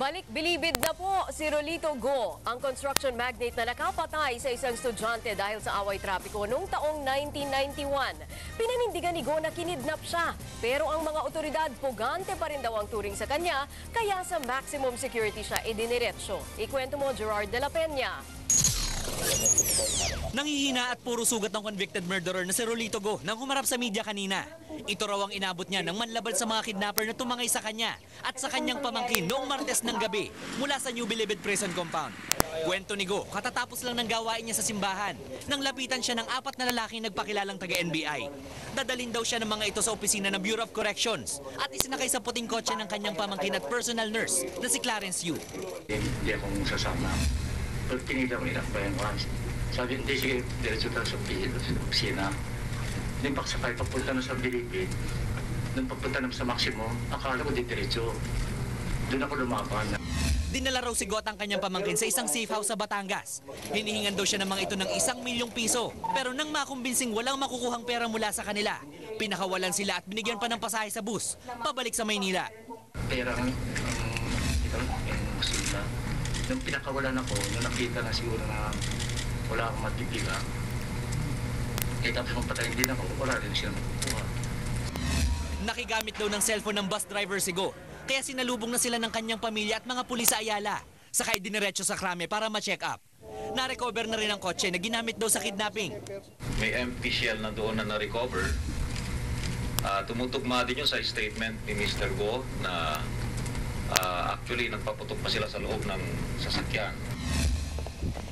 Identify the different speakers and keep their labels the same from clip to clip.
Speaker 1: Balik bilibid na po si Rolito Go, ang construction magnate na nakapatay sa isang estudyante dahil sa away trapiko noong taong 1991. Pinanindigan ni Go na kinidnap siya, pero ang mga otoridad pugante pa rin daw ang turing sa kanya, kaya sa maximum security siya idiniretso. Ikwento mo Gerard de la Peña.
Speaker 2: Nangihina at puro sugat ng convicted murderer na si Rolito Go nang humarap sa media kanina. Ito raw ang inabot niya ng manlabal sa mga kidnapper na tumangay sa kanya at sa kanyang pamangkin noong Martes ng gabi mula sa New Bilibid Prison Compound. Kwento ni Go, katatapos lang ng gawain niya sa simbahan nang lapitan siya ng apat na lalaking nagpakilalang taga-NBI. Dadalin daw siya ng mga ito sa opisina ng Bureau of Corrections at isinakay sa puting kotse ng kanyang pamangkin at personal nurse na si Clarence Yu.
Speaker 3: hindi akong sasama. Mo ilang pa yung once. Sabi, hindi, sige, diretso tayo sa pi- sa opisina. Nung pagsakay, papunta na sa Bilibid. Nung papunta na sa Maximo, akala ko di diretso. Doon ako lumaban.
Speaker 2: Dinala raw si Got ang kanyang pamangkin sa isang safe house sa Batangas. Hinihingan daw siya ng mga ito ng isang milyong piso. Pero nang makumbinsing walang makukuhang pera mula sa kanila, pinakawalan sila at binigyan pa ng pasahe sa bus, pabalik sa Maynila.
Speaker 3: Pera ang, ang, musila. Nung pinakawalan ako, nung nakita na siguro na wala akong matipila, eh tapos kung patayin din ako, wala rin siya makukuha.
Speaker 2: Nakigamit daw ng cellphone ng bus driver si Go. Kaya sinalubong na sila ng kanyang pamilya at mga pulis sa Ayala. Sakay diniretso sa krame para ma-check up. Na-recover na rin ang kotse na ginamit daw sa kidnapping.
Speaker 4: may empty shell na doon na na-recover. Ah, tumutugma din yun sa statement ni Mr. Go na actually nagpaputok pa sila sa loob ng sasakyan.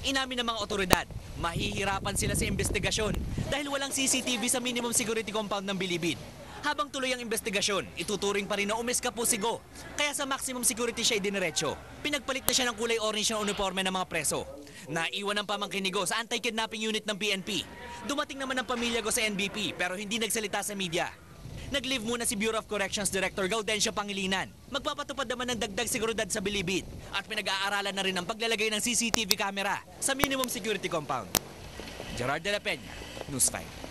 Speaker 2: Inamin ng mga otoridad, mahihirapan sila sa investigasyon dahil walang CCTV sa minimum security compound ng Bilibid. Habang tuloy ang investigasyon, ituturing pa rin na umiska po si Go. Kaya sa maximum security siya idiniretso. Pinagpalit na siya ng kulay orange na uniforme ng mga preso. Naiwan ang pamangkin ni Go sa anti-kidnapping unit ng PNP. Dumating naman ang pamilya Go sa NBP pero hindi nagsalita sa media. Nag-leave muna si Bureau of Corrections Director Gaudencio Pangilinan. Magpapatupad naman ng dagdag seguridad sa Bilibid at pinag-aaralan na rin ang paglalagay ng CCTV camera sa minimum security compound. Gerard de la Peña, News 5.